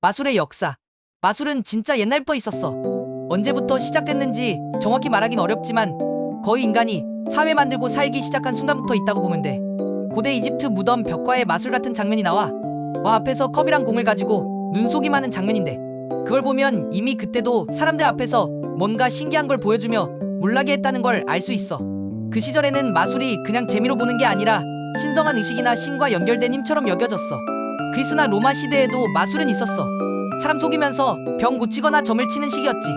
마술의 역사. 마술은 진짜 옛날부터 있었어. 언제부터 시작됐는지 정확히 말하긴 어렵지만 거의 인간이 사회 만들고 살기 시작한 순간부터 있다고 보면 돼. 고대 이집트 무덤 벽화에 마술 같은 장면이 나와. 와 앞에서 컵이랑 공을 가지고 눈속이 많은 장면인데 그걸 보면 이미 그때도 사람들 앞에서 뭔가 신기한 걸 보여주며 몰라게 했다는 걸 알 수 있어. 그 시절에는 마술이 그냥 재미로 보는 게 아니라 신성한 의식이나 신과 연결된 힘처럼 여겨졌어. 그리스나 로마 시대에도 마술은 있었어. 사람 속이면서 병 고치거나 점을 치는 시기였지.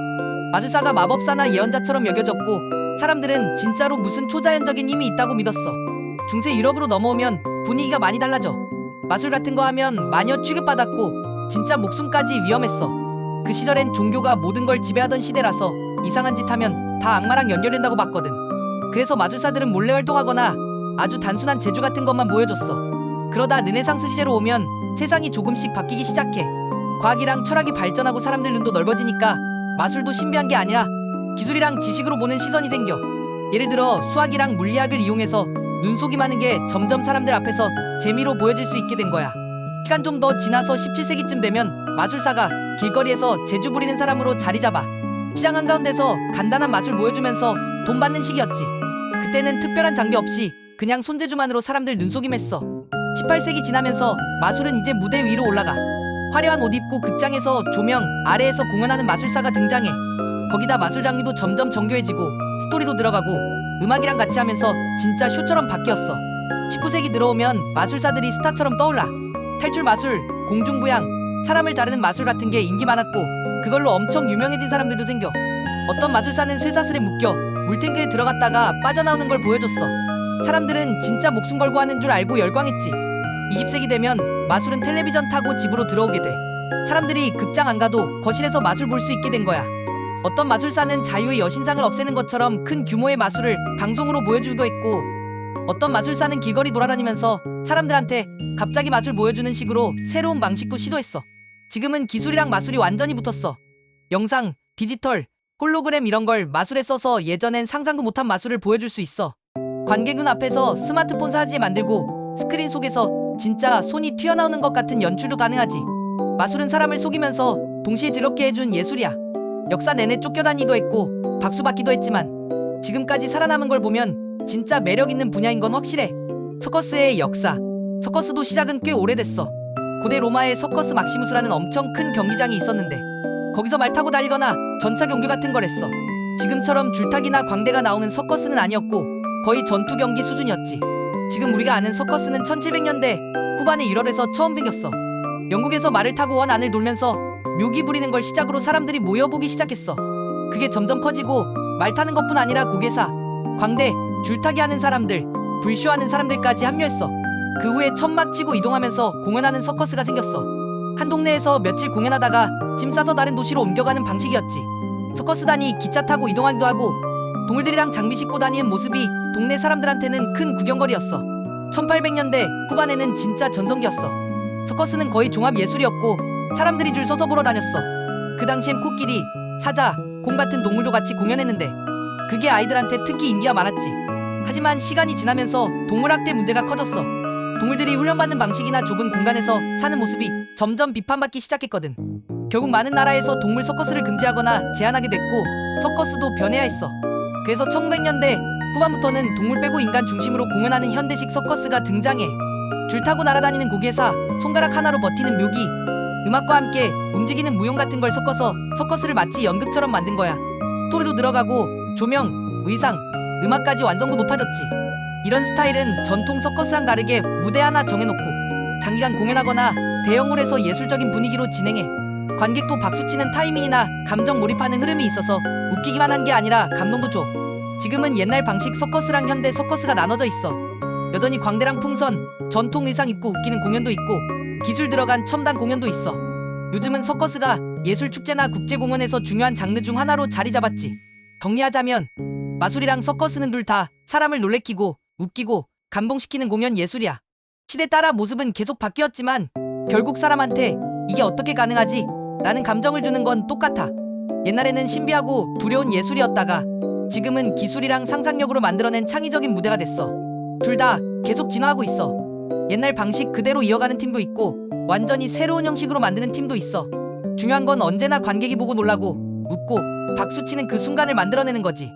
마술사가 마법사나 예언자처럼 여겨졌고 사람들은 진짜로 무슨 초자연적인 힘이 있다고 믿었어. 중세 유럽으로 넘어오면 분위기가 많이 달라져. 마술 같은 거 하면 마녀 취급받았고 진짜 목숨까지 위험했어. 그 시절엔 종교가 모든 걸 지배하던 시대라서 이상한 짓 하면 다 악마랑 연결된다고 봤거든. 그래서 마술사들은 몰래 활동하거나 아주 단순한 재주 같은 것만 보여줬어. 그러다 르네상스 시대로 오면 세상이 조금씩 바뀌기 시작해. 과학이랑 철학이 발전하고 사람들 눈도 넓어지니까 마술도 신비한 게 아니라 기술이랑 지식으로 보는 시선이 생겨. 예를 들어 수학이랑 물리학을 이용해서 많은 게 점점 사람들 앞에서 재미로 보여질 수 있게 된 거야. 시간 좀 더 지나서 17세기쯤 되면 마술사가 길거리에서 재주 부리는 사람으로 자리 잡아. 시장 한가운데서 간단한 마술 보여주면서 돈 받는 시기였지. 그때는 특별한 장비 없이 그냥 손재주만으로 사람들 눈속임했어. 18세기 지나면서 마술은 이제 무대 위로 올라가. 화려한 옷 입고 극장에서 조명 아래에서 공연하는 마술사가 등장해. 거기다 마술 장비도 점점 정교해지고 스토리로 들어가고 음악이랑 같이 하면서 진짜 쇼처럼 바뀌었어. 19세기 들어오면 마술사들이 스타처럼 떠올라. 탈출 마술, 공중부양, 사람을 자르는 마술 같은 게 인기 많았고 그걸로 엄청 유명해진 사람들도 생겨. 어떤 마술사는 쇠사슬에 묶여 물탱크에 들어갔다가 빠져나오는 걸 보여줬어. 사람들은 진짜 목숨 걸고 하는 줄 알고 열광했지. 20세기 되면 마술은 텔레비전 타고 집으로 들어오게 돼. 사람들이 극장 안 가도 거실에서 마술 볼 수 있게 된 거야. 어떤 마술사는 자유의 여신상을 없애는 것처럼 큰 규모의 마술을 방송으로 보여주기도 했고, 어떤 마술사는 길거리 돌아다니면서 사람들한테 갑자기 마술 보여주는 식으로 새로운 방식도 시도했어. 지금은 기술이랑 마술이 완전히 붙었어. 영상, 디지털, 홀로그램 이런 걸 마술에 써서 예전엔 상상도 못한 마술을 보여줄 수 있어. 관객눈 앞에서 스마트폰 사지 만들고 스크린 속에서 진짜 손이 튀어나오는 것 같은 연출도 가능하지. 마술은 사람을 속이면서 동시에 즐겁게 해준 예술이야. 역사 내내 쫓겨다니기도 했고 박수 받기도 했지만 지금까지 살아남은 걸 보면 진짜 매력 있는 분야인 건 확실해. 서커스의 역사. 서커스도 시작은 꽤 오래됐어. 고대 로마에 서커스 막시무스라는 엄청 큰 경기장이 있었는데 거기서 말 타고 달리거나 전차 경기 같은 걸 했어. 지금처럼 줄타기나 광대가 나오는 서커스는 아니었고 거의 전투 경기 수준이었지. 지금 우리가 아는 서커스는 1700년대 후반에 유럽에서 처음 생겼어. 영국에서 말을 타고 원 안을 돌면서 묘기 부리는 걸 시작으로 사람들이 모여보기 시작했어. 그게 점점 커지고 말 타는 것뿐 아니라 고개사, 광대, 줄타기 하는 사람들, 불쇼하는 사람들까지 합류했어. 그 후에 천막 치고 이동하면서 공연하는 서커스가 생겼어. 한 동네에서 며칠 공연하다가 짐 싸서 다른 도시로 옮겨가는 방식이었지. 서커스단이 기차 타고 이동하기도 하고 동물들이랑 장비 싣고 다니는 모습이 동네 사람들한테는 큰 구경거리였어. 1800년대 후반에는 진짜 전성기였어. 서커스는 거의 종합 예술이었고 사람들이 줄 서서 보러 다녔어. 그 당시엔 코끼리, 사자, 곰 같은 동물도 같이 공연했는데 그게 아이들한테 특히 인기가 많았지. 하지만 시간이 지나면서 동물학대 문제가 커졌어. 동물들이 훈련받는 방식이나 좁은 공간에서 사는 모습이 점점 비판받기 시작했거든. 결국 많은 나라에서 동물 서커스를 금지하거나 제한하게 됐고 서커스도 변해야 했어. 그래서 1900년대 후반부터는 동물 빼고 인간 중심으로 공연하는 현대식 서커스가 등장해. 줄 타고 날아다니는 고개사, 손가락 하나로 버티는 묘기, 음악과 함께 움직이는 무용 같은 걸 섞어서 서커스를 마치 연극처럼 만든 거야. 스토리로 들어가고 조명, 의상, 음악까지 완성도 높아졌지. 이런 스타일은 전통 서커스랑 다르게 무대 하나 정해놓고 장기간 공연하거나 대형홀에서 예술적인 분위기로 진행해. 관객도 박수치는 타이밍이나 감정 몰입하는 흐름이 있어서 웃기기만 한 게 아니라 감동도 줘. 지금은 옛날 방식 서커스랑 현대 서커스가 나눠져 있어. 여전히 광대랑 풍선, 전통 의상 입고 웃기는 공연도 있고 기술 들어간 첨단 공연도 있어. 요즘은 서커스가 예술 축제나 국제 공연에서 중요한 장르 중 하나로 자리 잡았지. 정리하자면 마술이랑 서커스는 둘 다 사람을 놀래키고 웃기고 감동시키는 공연 예술이야. 시대 따라 모습은 계속 바뀌었지만 결국 사람한테 이게 어떻게 가능하지? 라는 감정을 주는 건 똑같아. 옛날에는 신비하고 두려운 예술이었다가 지금은 기술이랑 상상력으로 만들어낸 창의적인 무대가 됐어. 둘 다 계속 진화하고 있어. 옛날 방식 그대로 이어가는 팀도 있고 완전히 새로운 형식으로 만드는 팀도 있어. 중요한 건 언제나 관객이 보고 놀라고 웃고 박수치는 그 순간을 만들어내는 거지.